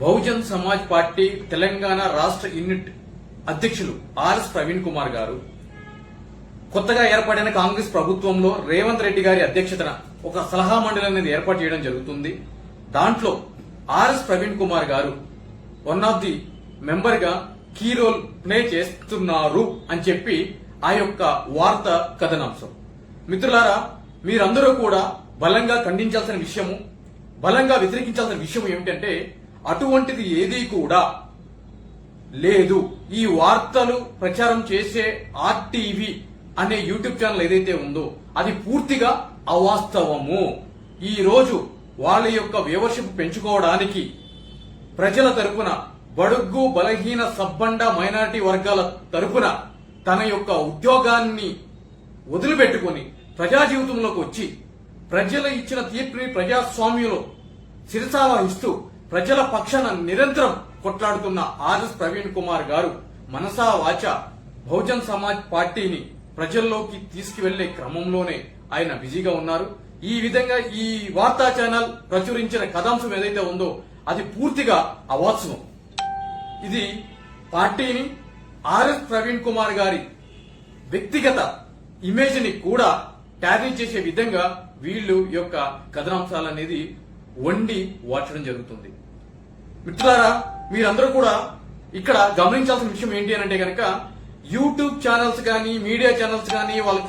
Bahujan Samaj party Telangana రాష్ట్ర unit అధ్యక్షులు RS Praveen Kumar గారు కొత్తగా ఏర్పడిన కాంగ్రెస్ ప్రభుత్వంలో రేవంత్ రెడ్డి గారి అధ్యక్షతన ఒక సలహా మండలి అనేది ఏర్పాటు చేయడం జరుగుతుంది. దాంట్లో ఆర్ఎస్ ప్రవీణ్ కుమార్ గారు వన్ ఆఫ్ ది మెంబర్గా కీ రోల్ ప్లే చేస్తున్నారు అని చెప్పి ఆ యొక్క వార్త కథనాంశం. మిత్రులారా మీరందరూ కూడా బలంగా ఖండించాల్సిన విషయము బలంగా వ్యతిరేకించాల్సిన విషయం ఏమిటంటే అటువంటిది ఏదీ కూడా లేదు. ఈ వార్తలు ప్రచారం చేసే ఆర్టీవీ అనే యూట్యూబ్ ఛానల్ ఏదైతే ఉందో అది పూర్తిగా అవాస్తవము. ఈ రోజు వాళ్ళ యొక్క వ్యూవర్షిప్ పెంచుకోవడానికి ప్రజల తరపున బడుగ్గు బలహీన సబ్బండ మైనారిటీ వర్గాల తరపున తన యొక్క ఉద్యోగాన్ని వదిలిపెట్టుకొని ప్రజా జీవితంలోకి వచ్చి ప్రజలు ఇచ్చిన తీర్పుని ప్రజాస్వామ్యంలో శిరసావహిస్తూ ప్రజల పక్షాన నిరంతరం కొట్లాడుతున్న ఆర్ఎస్ ప్రవీణ్ కుమార్ గారు మనసా వాచ బహుజన్ సమాజ్ పార్టీని ప్రజల్లోకి తీసుకువెళ్ళే క్రమంలోనే ఆయన బిజీగా ఉన్నారు. ఈ విధంగా ఈ వార్తా ఛానల్ ప్రచురించిన కథాంశం ఏదైతే ఉందో అది పూర్తిగా అవాత్సవం. ఇది పార్టీని ఆర్ఎస్ ప్రవీణ్ కుమార్ గారి వ్యక్తిగత ఇమేజ్ని కూడా ట్యాలీ చేసే విధంగా వీళ్ళు యొక్క కథనాంశాలు అనేది వండి వాచడం జరుగుతుంది. మిత్రులారా మీరందరూ కూడా ఇక్కడ గమనించాల్సిన విషయం ఏంటి అని అంటే కనుక యూట్యూబ్ ఛానల్స్ కానీ మీడియా ఛానల్స్ కానీ వాళ్ళకి